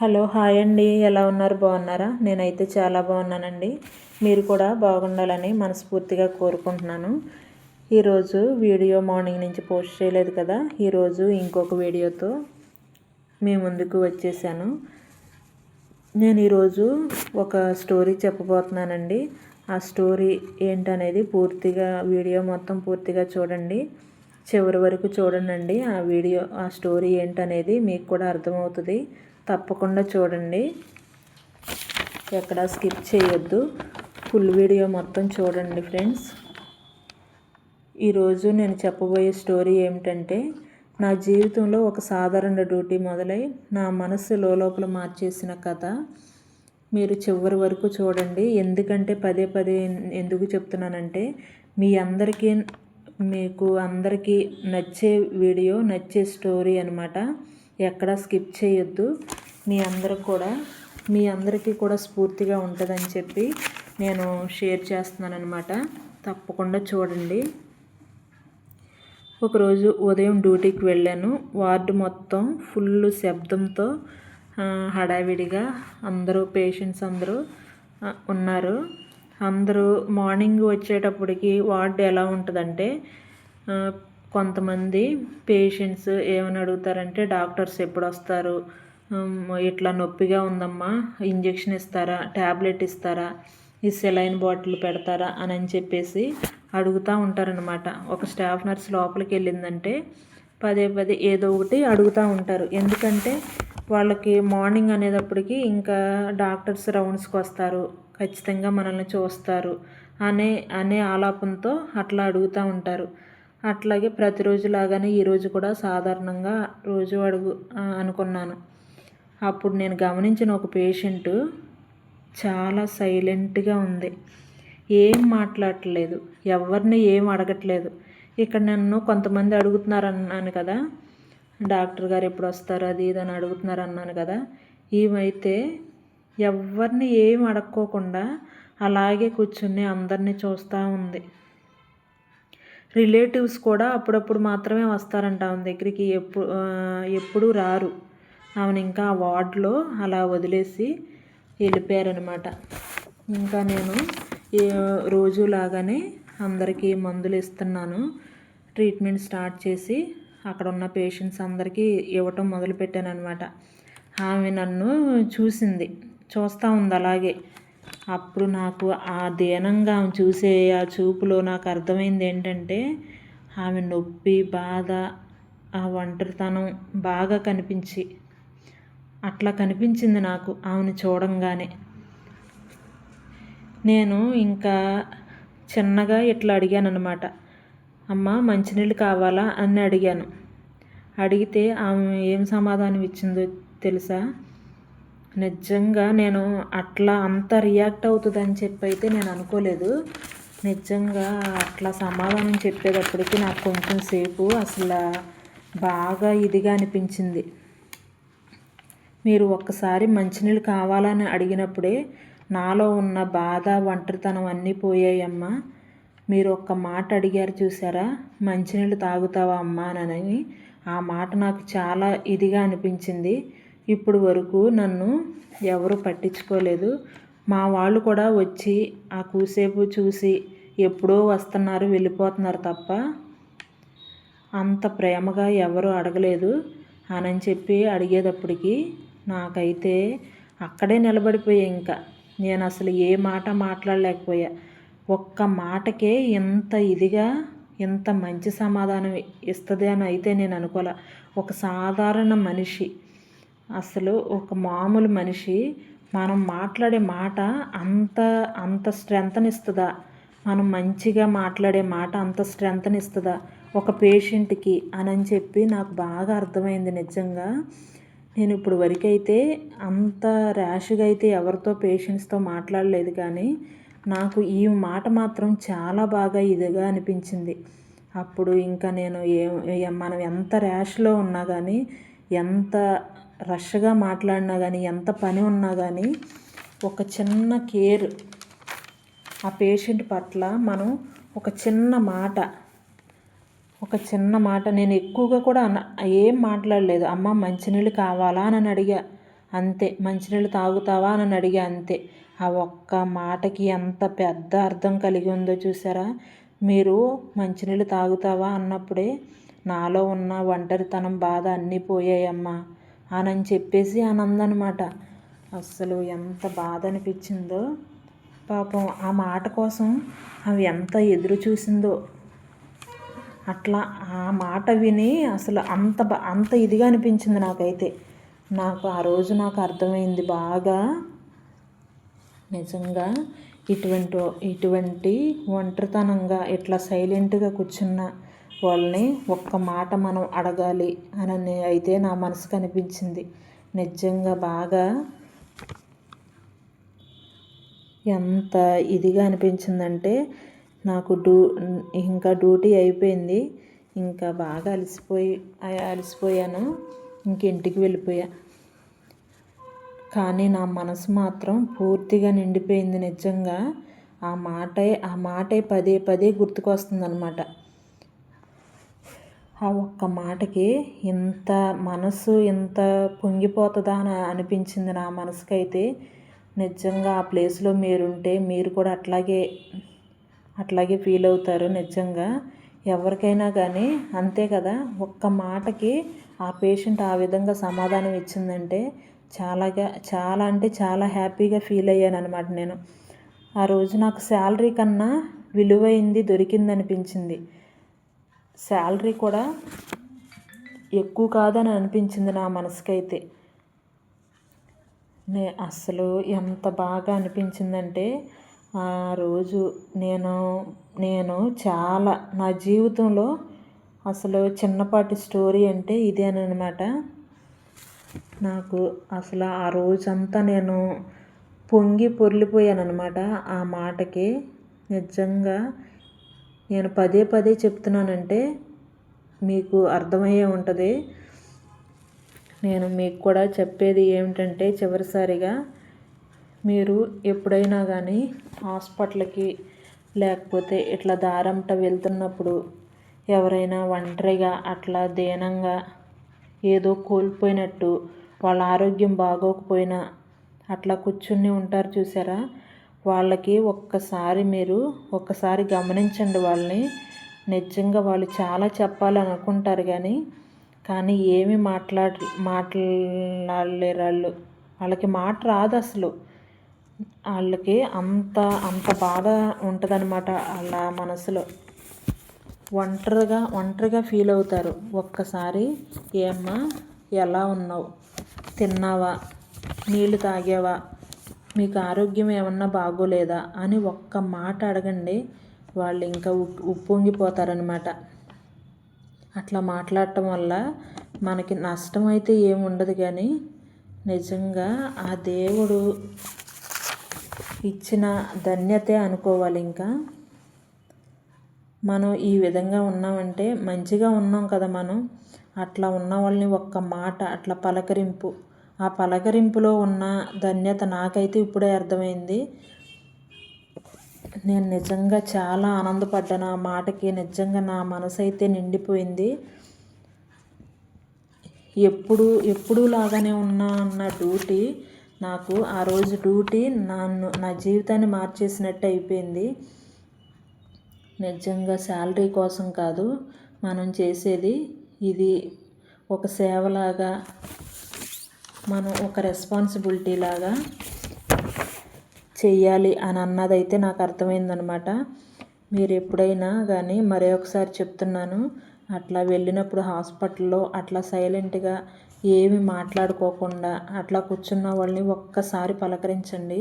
Hello hi అండి. ఎలా ఉన్నారు? బాగున్నారా? నేనైతే చాలా బాగున్నానండి. మీరు కూడా బాగుండాలని మనస్ఫూర్తిగా కోరుకుంటున్నాను. ఈరోజు వీడియో మార్నింగ్ నుంచి పోస్ట్ చేయలేదు కదా. ఈరోజు ఇంకొక వీడియోతో మీ ముందుకు వచ్చేసాను. నేను ఈరోజు ఒక స్టోరీ చెప్పబోతున్నానండి. ఆ స్టోరీ ఏంటనేది పూర్తిగా వీడియో మొత్తం పూర్తిగా చూడండి. చివరి వరకు చూడండి ఆ వీడియో ఆ స్టోరీ ఏంటనేది మీకు కూడా అర్థమవుతుంది. తప్పకుండా చూడండి. ఎక్కడ స్కిప్ చేయొద్దు. ఫుల్ వీడియో మొత్తం చూడండి ఫ్రెండ్స్. ఈరోజు నేను చెప్పబోయే స్టోరీ ఏమిటంటే నా జీవితంలో ఒక సాధారణ డ్యూటీ మొదలై నా మనస్సు లోపల మార్చేసిన కథ. మీరు చివరి వరకు చూడండి. ఎందుకంటే పదే పదే ఎందుకు చెప్తున్నానంటే మీ అందరికీ మీకు అందరికీ నచ్చే వీడియో నచ్చే స్టోరీ అనమాట ఎక్కడ స్కిప్ చేయొద్దు. మీ అందరూ కూడా మీ అందరికీ కూడా స్ఫూర్తిగా ఉంటుందని చెప్పి నేను షేర్ చేస్తున్నాను అనమాట తప్పకుండా చూడండి. ఒకరోజు ఉదయం డ్యూటీకి వెళ్ళాను. వార్డు మొత్తం ఫుల్ శబ్దంతో హడావిడిగా అందరూ పేషెంట్స్ అందరూ ఉన్నారు. అందరూ మార్నింగ్ వచ్చేటప్పటికి వార్డు ఎలా ఉంటుందంటే కొంతమంది పేషెంట్స్ ఏమని అడుగుతారంటే డాక్టర్స్ ఎప్పుడు వస్తారు ఇట్లా నొప్పిగా ఉందమ్మా ఇంజెక్షన్ ఇస్తారా ట్యాబ్లెట్ ఇస్తారా ఈ సెలైన్ బాటిల్ పెడతారా అని అని చెప్పేసి అడుగుతూ ఉంటారనమాట ఒక స్టాఫ్ నర్స్ లోపలికి వెళ్ళిందంటే పదే పదే ఏదో ఒకటి అడుగుతూ ఉంటారు. ఎందుకంటే వాళ్ళకి మార్నింగ్ అనేటప్పటికి ఇంకా డాక్టర్స్ రౌండ్స్కి వస్తారు ఖచ్చితంగా మనల్ని చూస్తారు అనే అనే ఆలాపంతో అట్లా అడుగుతూ ఉంటారు. అట్లాగే ప్రతిరోజు లాగానే ఈరోజు కూడా సాధారణంగా రోజు అడుగు అనుకున్నాను. అప్పుడు నేను గమనించిన ఒక పేషెంట్ చాలా సైలెంట్గా ఉంది. ఏం మాట్లాడట్లేదు. ఎవరిని ఏం అడగట్లేదు. ఇక్కడ నన్ను కొంతమంది అడుగుతున్నారు అన్నాను కదా. డాక్టర్ గారు ఎప్పుడు వస్తారు అది ఇది అని అడుగుతున్నారు అన్నాను కదా. ఈమైతే ఎవరిని ఏం అడక్కోకుండా అలాగే కూర్చుని అందరినీ చూస్తూ ఉంది. రిలేటివ్స్ కూడా అప్పుడప్పుడు మాత్రమే వస్తారంట ఆమె దగ్గరికి. ఎప్పుడు ఎప్పుడూ రారు. ఆమెను ఇంకా ఆ వార్డులో అలా వదిలేసి వెళ్ళిపోయారనమాట ఇంకా నేను రోజు లాగానే అందరికీ మందులు ఇస్తున్నాను. ట్రీట్మెంట్ స్టార్ట్ చేసి అక్కడ ఉన్న పేషెంట్స్ అందరికీ ఇవ్వటం మొదలుపెట్టాను అనమాట ఆమె నన్ను చూసింది. చూస్తూ ఉంది అలాగే. అప్పుడు నాకు ఆ దీనంగా ఆమె చూసే ఆ చూపులో నాకు అర్థమైంది ఏంటంటే ఆమె నొప్పి బాధ ఆ ఒంటరితనం బాగా కనిపించి అట్లా కనిపించింది నాకు ఆమెను చూడంగానే. నేను ఇంకా చిన్నగా ఇట్లా అడిగాను అనమాట అమ్మ మంచినీళ్ళు కావాలా? అని అడిగాను. అడిగితే ఆమె ఏం సమాధానం ఇచ్చిందో తెలుసా? నిజంగా నేను అట్లా అంత రియాక్ట్ అవుతుందని చెప్పి అయితే నేను అనుకోలేదు. నిజంగా అట్లా సమాధానం చెప్పేటప్పటికి నాకు కొంచెం సేపు అసలు బాగా ఇదిగా అనిపించింది. మీరు ఒక్కసారి మంచినీళ్ళు కావాలని అడిగినప్పుడే నాలో ఉన్న బాధ ఒంటరితనం అన్నీ పోయాయమ్మా. మీరు ఒక్క మాట అడిగారు చూసారా? మంచినీళ్ళు తాగుతావా అమ్మా అని. ఆ మాట నాకు చాలా ఇదిగా అనిపించింది. ఇప్పుడు వరకు నన్ను ఎవరు పట్టించుకోలేదు. మా వాళ్ళు కూడా వచ్చి ఆ కూసేపు చూసి ఎప్పుడో వస్తున్నారు వెళ్ళిపోతున్నారు తప్ప అంత ప్రేమగా ఎవరు అడగలేదు అని చెప్పి అడిగేటప్పటికి నాకైతే అక్కడే నిలబడిపోయా ఇంకా. నేను అసలు ఏ మాట మాట్లాడలేకపోయా. ఒక్క మాటకే ఇంత ఇదిగా ఇంత మంచి సమాధానం ఇస్తుంది అని అయితే నేను అనుకోలే. ఒక సాధారణ మనిషి. అసలు ఒక మామూలు మనిషి మనం మాట్లాడే మాట అంత అంత స్ట్రెంగ్త్నిస్తుందా మనం మంచిగా మాట్లాడే మాట అంత స్ట్రెంగ్త్నిస్తుందా ఒక పేషెంట్కి అని అని చెప్పి నాకు బాగా అర్థమైంది నిజంగా. నేను ఇప్పుడు వరకైతే అంత ర్యాష్గా అయితే ఎవరితో పేషెంట్స్తో మాట్లాడలేదు కానీ నాకు ఈ మాట మాత్రం చాలా బాగా ఇదిగా అనిపించింది. అప్పుడు ఇంకా నేను ఏ మనం ఎంత ర్యాష్లో ఉన్నా కానీ ఎంత రష్గా మాట్లాడినా కానీ ఎంత పని ఉన్నా కానీ ఒక చిన్న కేర్ ఆ పేషెంట్ పట్ల మనం ఒక చిన్న మాట ఒక చిన్న మాట. నేను ఎక్కువగా కూడా అన్న ఏం మాట్లాడలేదు. అమ్మ మంచినీళ్ళు కావాలా? అని అడిగా. అంతే. మంచినీళ్ళు తాగుతావా? అని అడిగా. అంతే. ఆ ఒక్క మాటకి ఎంత పెద్ద అర్థం కలిగి ఉందో చూసారా? మీరు మంచినీళ్ళు తాగుతావా? అన్నప్పుడే నాలో ఉన్న ఒంటరితనం బాధ అన్నీ పోయాయమ్మా. అని చెప్పేసి ఆనందనమాట. అస్సలు ఎంత బాధ అనిపించిందో పాపం ఆ మాట కోసం అవి ఎంత ఎదురు చూసిందో. అట్లా ఆ మాట విని అసలు అంత అంత ఇదిగా అనిపించింది నాకైతే. నాకు ఆ రోజు నాకు అర్థమైంది బాగా. నిజంగా ఇటువంటి ఇటువంటి ఒంటరితనంగా ఇట్లా సైలెంట్గా కూర్చున్న వాళ్ళని ఒక్క మాట మనం అడగాలి అని అయితే నా మనసుకు అనిపించింది నిజంగా బాగా ఎంత ఇదిగా అనిపించిందంటే నాకు డ్యూ ఇంకా డ్యూటీ అయిపోయింది. ఇంకా బాగా అలసిపోయి అలసిపోయాను. ఇంక ఇంటికి వెళ్ళిపోయా. కానీ నా మనసు మాత్రం పూర్తిగా నిండిపోయింది నిజంగా. ఆ మాటే ఆ మాటే పదే పదే గుర్తుకొస్తుంది అనమాట ఆ ఒక్క మాటకి ఇంత మనసు ఇంత పొంగిపోతుందా అని అనిపించింది నా మనసుకైతే. నిజంగా ఆ ప్లేస్లో మీరుంటే మీరు కూడా అట్లాగే అట్లాగే ఫీల్ అవుతారు నిజంగా. ఎవరికైనా కానీ అంతే కదా ఒక్క మాటకి ఆ పేషెంట్ ఆ విధంగా సమాధానం ఇచ్చిందంటే చాలాగా చాలా అంటే చాలా హ్యాపీగా ఫీల్ అయ్యాను అనమాట నేను. ఆ రోజు నాకు శాలరీ కన్నా విలువైంది దొరికింది అనిపించింది శాలరీ కూడా ఎక్కువ కాదని అనిపించింది నా మనసుకైతే. నే అసలు ఎంత బాగా అనిపించిందంటే ఆ రోజు నేను నేను చాలా నా జీవితంలో అసలు చిన్నపాటి స్టోరీ అంటే ఇదేనమాట నాకు అసలు ఆ రోజంతా నేను పొంగి పొర్లిపోయాను అనమాట ఆ మాటకి నిజంగా నేను పదే పదే చెప్తున్నానంటే మీకు అర్థమయ్యే ఉంటుంది. నేను మీకు కూడా చెప్పేది ఏమిటంటే చివరిసారిగా మీరు ఎప్పుడైనా కానీ హాస్పిటల్కి లేకపోతే ఇట్లా దారంట వెళ్తున్నప్పుడు ఎవరైనా ఒంటరిగా అట్లా దీనంగా ఏదో కోల్పోయినట్టు వాళ్ళ ఆరోగ్యం బాగోకపోయినా అట్లా కూర్చుని ఉంటారు చూసారా? వాళ్ళకి ఒక్కసారి మీరు ఒక్కసారి గమనించండి వాళ్ళని. నిజంగా వాళ్ళు చాలా చెప్పాలనుకుంటారు కానీ కానీ ఏమి మాట్లాడ మాట్లాడలేరు వాళ్ళు వాళ్ళకి మాట రాదు అసలు. వాళ్ళకి అంత అంత బాధ ఉంటుందన్నమాట వాళ్ళ మనసులో. ఒంటరిగా ఒంటరిగా ఫీల్ అవుతారు. ఒక్కసారి ఏమ్మా ఎలా ఉన్నావు? తిన్నావా? నీళ్ళు తాగావా? మీకు ఆరోగ్యం ఏమన్నా బాగోలేదా అని ఒక్క మాట అడగండి. వాళ్ళు ఇంకా ఉప్పొంగిపోతారనమాట అట్లా మాట్లాడటం వల్ల మనకి నష్టం అయితే ఏముండదు కానీ నిజంగా ఆ దేవుడు ఇచ్చిన ధన్యతే అనుకోవాలి ఇంకా. మనం ఈ విధంగా ఉన్నామంటే మంచిగా ఉన్నాం కదా మనం. అట్లా ఉన్న వాళ్ళని ఒక్క మాట అట్లా పలకరింపు. ఆ పలకరింపులో ఉన్న ధన్యత నాకైతే ఇప్పుడే అర్థమైంది. నేను నిజంగా చాలా ఆనందపడ్డాను. ఆ మాటకి నిజంగా నా మనసు అయితే నిండిపోయింది. ఎప్పుడు ఎప్పుడు లాగానే ఉన్నా అన్న డ్యూటీ నాకు ఆ రోజు డ్యూటీ నన్ను నా జీవితాన్ని మార్చేసినట్టు అయిపోయింది. నిజంగా శాలరీ కోసం కాదు మనం చేసేది ఇది ఒక సేవలాగా మనం ఒక రెస్పాన్సిబిలిటీ లాగా చెయ్యాలి అని అన్నదైతే నాకు అర్థమైందనమాట మీరు ఎప్పుడైనా కానీ మరొకసారి ఒకసారి చెప్తున్నాను అట్లా వెళ్ళినప్పుడు హాస్పిటల్లో అట్లా సైలెంట్గా ఏమి మాట్లాడుకోకుండా అట్లా కూర్చున్న వాళ్ళని ఒక్కసారి పలకరించండి.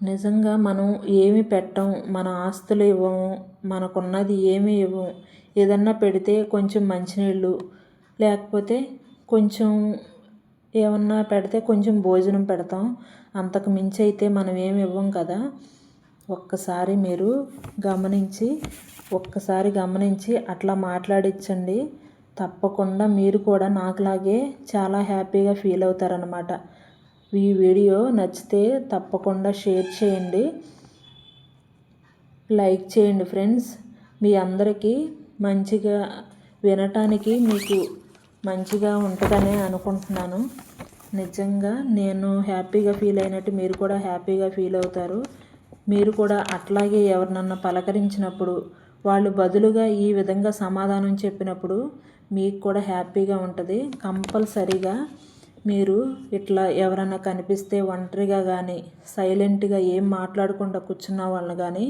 నిజంగా మనం ఏమి పెట్టం మన ఆస్తులు ఇవ్వము మనకున్నది ఏమి ఇవ్వము. ఏదన్నా పెడితే కొంచెం మంచినీళ్ళు లేకపోతే కొంచెం ఏమన్నా పెడితే కొంచెం భోజనం పెడతాం. అంతకు మించి అయితే మనం ఏమి ఇవ్వం కదా. ఒక్కసారి మీరు గమనించి ఒక్కసారి గమనించి అట్లా మాట్లాడించండి తప్పకుండా మీరు కూడా నాకులాగే చాలా హ్యాపీగా ఫీల్ అవుతారనమాట ఈ వీడియో నచ్చితే తప్పకుండా షేర్ చేయండి. లైక్ చేయండి ఫ్రెండ్స్. మీ అందరికీ మంచిగా వినటానికి మీకు మంచిగా ఉంటుందనే అనుకుంటున్నాను. నిజంగా నేను హ్యాపీగా ఫీల్ అయినట్టు మీరు కూడా హ్యాపీగా ఫీల్ అవుతారు. మీరు కూడా అట్లాగే ఎవరినన్నా పలకరించినప్పుడు వాళ్ళు బదులుగా ఈ విధంగా సమాధానం చెప్పినప్పుడు మీకు కూడా హ్యాపీగా ఉంటుంది. కంపల్సరీగా మీరు ఇట్లా ఎవరన్నా కనిపిస్తే ఒంటరిగా కానీ సైలెంట్గా ఏం మాట్లాడకుండా కూర్చున్న వాళ్ళని కానీ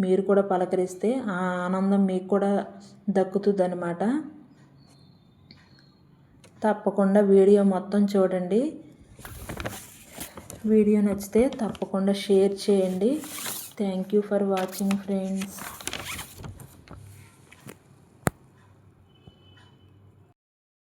మీరు కూడా పలకరిస్తే ఆ ఆనందం మీకు కూడా దక్కుతుంది తప్పకుండా వీడియో మొత్తం చూడండి. వీడియో నచ్చితే తప్పకుండా షేర్ చేయండి. Thank you for watching friends